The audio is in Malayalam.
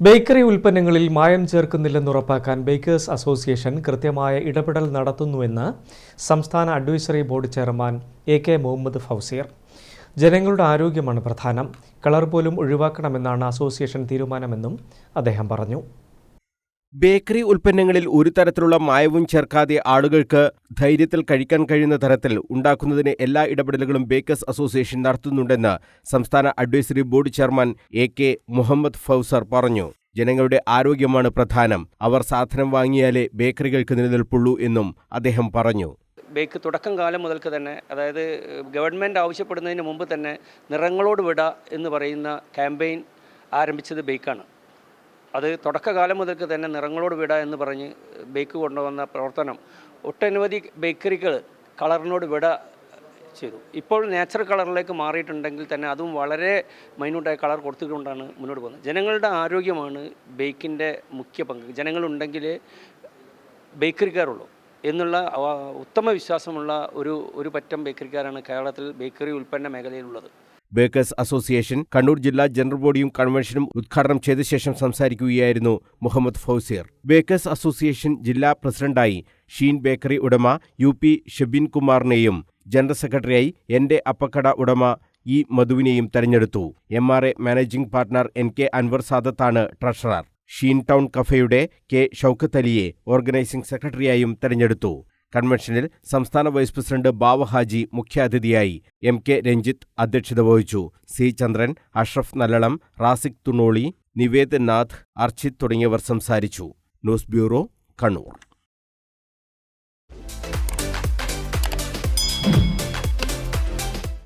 ബേക്കറി ഉൽപ്പന്നങ്ങളിൽ മായം ചേർക്കുന്നില്ലെന്ന് ഉറപ്പാക്കാൻ ബേക്കേഴ്സ് അസോസിയേഷൻ കൃത്യമായ ഇടപെടൽ നടത്തുന്നുവെന്ന് സംസ്ഥാന advisory board chairman A K Muhammad Fauseer ജനങ്ങളുടെ ആരോഗ്യമാണ് പ്രധാനം. കളർ പോലും ഒഴിവാക്കണമെന്നാണ് അസോസിയേഷൻ തീരുമാനമെന്നും അദ്ദേഹം പറഞ്ഞു. ബേക്കറി ഉൽപ്പന്നങ്ങളിൽ ഒരു തരത്തിലുള്ള മായവും ചേർക്കാതെ ആളുകൾക്ക് ധൈര്യത്തിൽ കഴിക്കാൻ കഴിയുന്ന തരത്തിൽ ഉണ്ടാക്കുന്നതിന് എല്ലാ ഇടപെടലുകളും ബേക്കേഴ്സ് അസോസിയേഷൻ നടത്തുന്നുണ്ടെന്ന് സംസ്ഥാന advisory board chairman A K Muhammad Fauser പറഞ്ഞു. ജനങ്ങളുടെ ആരോഗ്യമാണ് പ്രധാനം. അവർ സാധനം വാങ്ങിയാലേ ബേക്കറികൾക്ക് നിലനിൽപ്പുള്ളൂ എന്നും അദ്ദേഹം പറഞ്ഞു. ബേക്ക് തുടക്കം കാലം മുതൽക്ക് തന്നെ അതായത് ഗവൺമെന്റ് ആവശ്യപ്പെടുന്നതിന് മുമ്പ് തന്നെ നിറങ്ങളോട് വിട എന്ന് പറയുന്ന ക്യാമ്പയിൻ ആരംഭിച്ചത് ബേക്കാണ്. അത് തുടക്കകാലം മുതൽക്ക് തന്നെ നിറങ്ങളോട് വിട എന്ന് പറഞ്ഞ് ബേക്ക് കൊണ്ടുവന്ന പ്രവർത്തനം ഒട്ടനവധി ബേക്കറികൾ കളറിനോട് വിട ചെയ്തു. ഇപ്പോൾ നാച്ചുറൽ കളറിലേക്ക് മാറിയിട്ടുണ്ടെങ്കിൽ തന്നെ അതും വളരെ മൈന്യൂട്ടായ കളർ കൊടുത്തുകൊണ്ടാണ് മുന്നോട്ട് പോകുന്നത്. ജനങ്ങളുടെ ആരോഗ്യമാണ് ബേക്കിന്റെ മുഖ്യ പങ്ക്. ജനങ്ങളുണ്ടെങ്കിലേ ബേക്കറിക്കാരുള്ളൂ എന്നുള്ള ഉത്തമ വിശ്വാസമുള്ള ഒരു ഒരു പറ്റം ബേക്കറിക്കാരാണ് കേരളത്തിൽ ബേക്കറി ഉൽപ്പന്ന മേഖലയിലുള്ളത്. ബേക്കേഴ്സ് അസോസിയേഷൻ കണ്ണൂർ ജില്ലാ ജനറൽ ബോഡിയും കൺവെൻഷനും ഉദ്ഘാടനം ചെയ്ത ശേഷം സംസാരിക്കുകയായിരുന്നു മുഹമ്മദ് ഫൗസീർ ബേക്കേഴ്സ് അസോസിയേഷൻ ജില്ലാ പ്രസിഡന്റായി ഷീൻ ബേക്കറി ഉടമ യു പി ഷെബിൻ കുമാറിനെയും ജനറൽ സെക്രട്ടറിയായി എന്റെ അപ്പക്കട ഉടമ ഇ മധുവിനെയും തെരഞ്ഞെടുത്തു. M R A managing partner N K Anwar സാദത്താണ് treasurer. Sheen town കഫയുടെ കെ ഷൌക്കത്തലിയെ ഓർഗനൈസിംഗ് സെക്രട്ടറിയായും തെരഞ്ഞെടുത്തു. കൺവെൻഷനിൽ സംസ്ഥാന വൈസ് പ്രസിഡന്റ് ബാവ ഹാജി മുഖ്യാതിഥിയായി എം കെ രഞ്ജിത്ത് അധ്യക്ഷത വഹിച്ചു. സി ചന്ദ്രൻ അഷ്റഫ് നല്ലളം റാസിക് തുണോളി നിവേദ് നാഥ് അർച്ചിത് തുടങ്ങിയവർ സംസാരിച്ചു. News bureau Kannur.